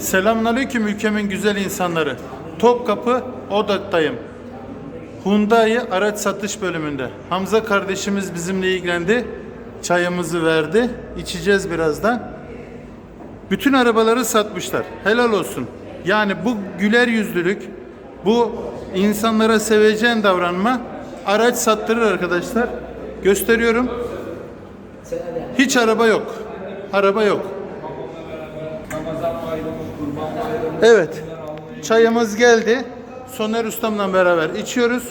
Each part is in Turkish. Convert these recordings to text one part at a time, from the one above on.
Selamünaleyküm ülkemin güzel insanları. Topkapı Odak'tayım. Hyundai araç satış bölümünde. Hamza kardeşimiz bizimle ilgilendi. Çayımızı verdi. İçeceğiz birazdan. Bütün arabaları satmışlar. Helal olsun. Yani bu güler yüzlülük, bu insanlara seveceğin davranma araç sattırır arkadaşlar. Gösteriyorum. Hiç araba yok. Araba yok. Evet. Çayımız geldi. Soner Ustam'la beraber içiyoruz.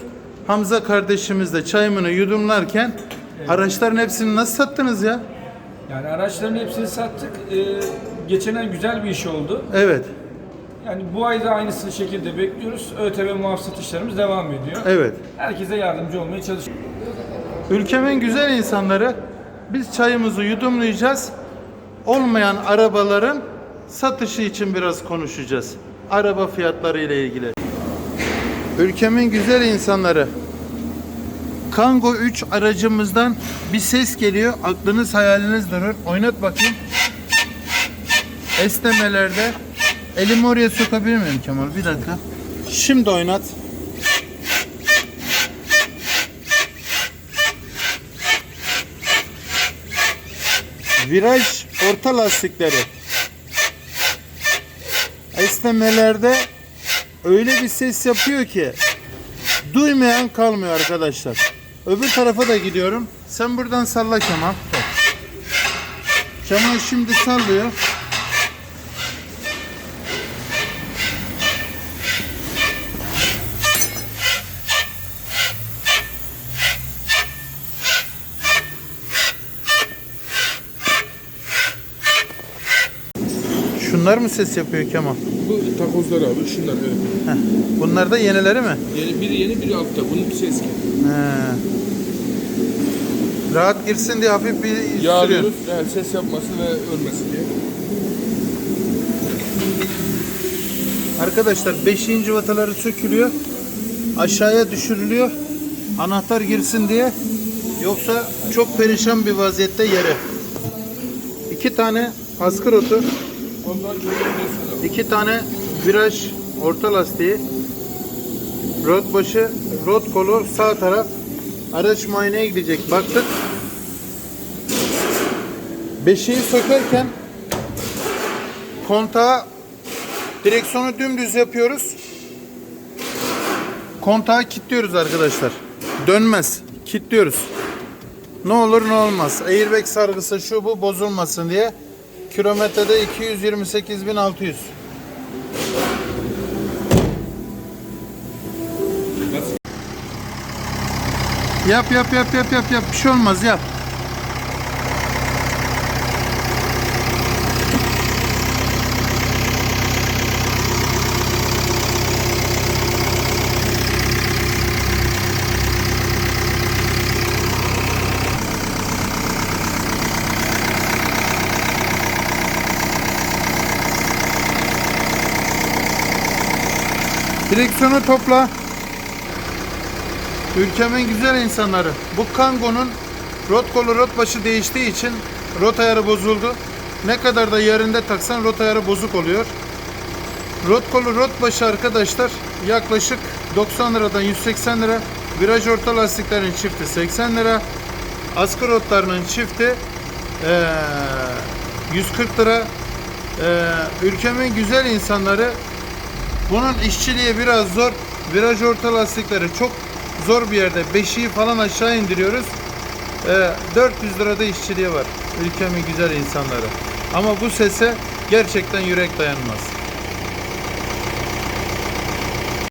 Hamza kardeşimiz de çayımını yudumlarken araçların hepsini nasıl sattınız ya? Yani araçların hepsini sattık. Ee, geçen ay güzel bir iş oldu. Evet. Yani bu ay da aynısı şekilde bekliyoruz. ÖTV muaf satışlarımız devam ediyor. Evet. Herkese yardımcı olmaya çalışıyoruz. Ülkemin güzel insanları biz çayımızı yudumlayacağız. Olmayan arabaların satışı için biraz konuşacağız. Araba fiyatları ile ilgili. Ülkemin güzel insanları. Kango 3 aracımızdan bir ses geliyor. Aklınız hayaliniz durur. Oynat bakayım. Esnemelerde. Elimi oraya sokabilir miyim Kemal? Bir dakika. Şimdi oynat. Viraj orta lastikleri. Esnemelerde öyle bir ses yapıyor ki duymayan kalmıyor arkadaşlar. Öbür tarafa da gidiyorum. Sen buradan salla Kemal. Kemal şimdi sallıyor. Şunlar mı ses yapıyor Kemal? Bu takozlar abi şunlar evet. Heh. Bunlar da yenileri mi? Yeni, biri yeni biri altta. Bunun ses eski. He. Rahat girsin diye hafif bir sürüyor. Yağlıyoruz. Yani ses yapmasın ve ölmesin diye. Arkadaşlar 5. vataları sökülüyor. Aşağıya düşürülüyor. Anahtar girsin diye. Yoksa çok perişan bir vaziyette yere. İki tane askı rotu, Ondan çok önemli. İki tane viraj orta lastiği, rot başı, rot kolu sağ taraf. Araç muayeneye gidecek. Baktık. Beşiği sökerken kontağı direksiyonu dümdüz yapıyoruz. Kontağı kilitliyoruz arkadaşlar. Dönmez. Kilitliyoruz. Ne olur ne olmaz. Airbag sargısı şu bu bozulmasın diye. Kilometrede 228.600. Yap yap yap yap yap yap. Bir şey olmaz yap. Direksiyonu topla. Ülkemin güzel insanları. Bu Kango'nun rot kolu rot başı değiştiği için rot ayarı bozuldu. Ne kadar da yerinde taksan rot ayarı bozuk oluyor. Rot kolu rot başı arkadaşlar yaklaşık 90 liradan 180 lira. Viraj orta lastiklerin çifti 80 lira. Askı rotlarının çifti eee, 140 lira. Eee, ülkemin güzel insanları bunun işçiliği biraz zor. Viraj orta lastikleri çok zor bir yerde. Beşiği falan aşağı indiriyoruz. Ee, 400 lirada işçiliği var. Ülkemin güzel insanları. Ama bu sese gerçekten yürek dayanmaz.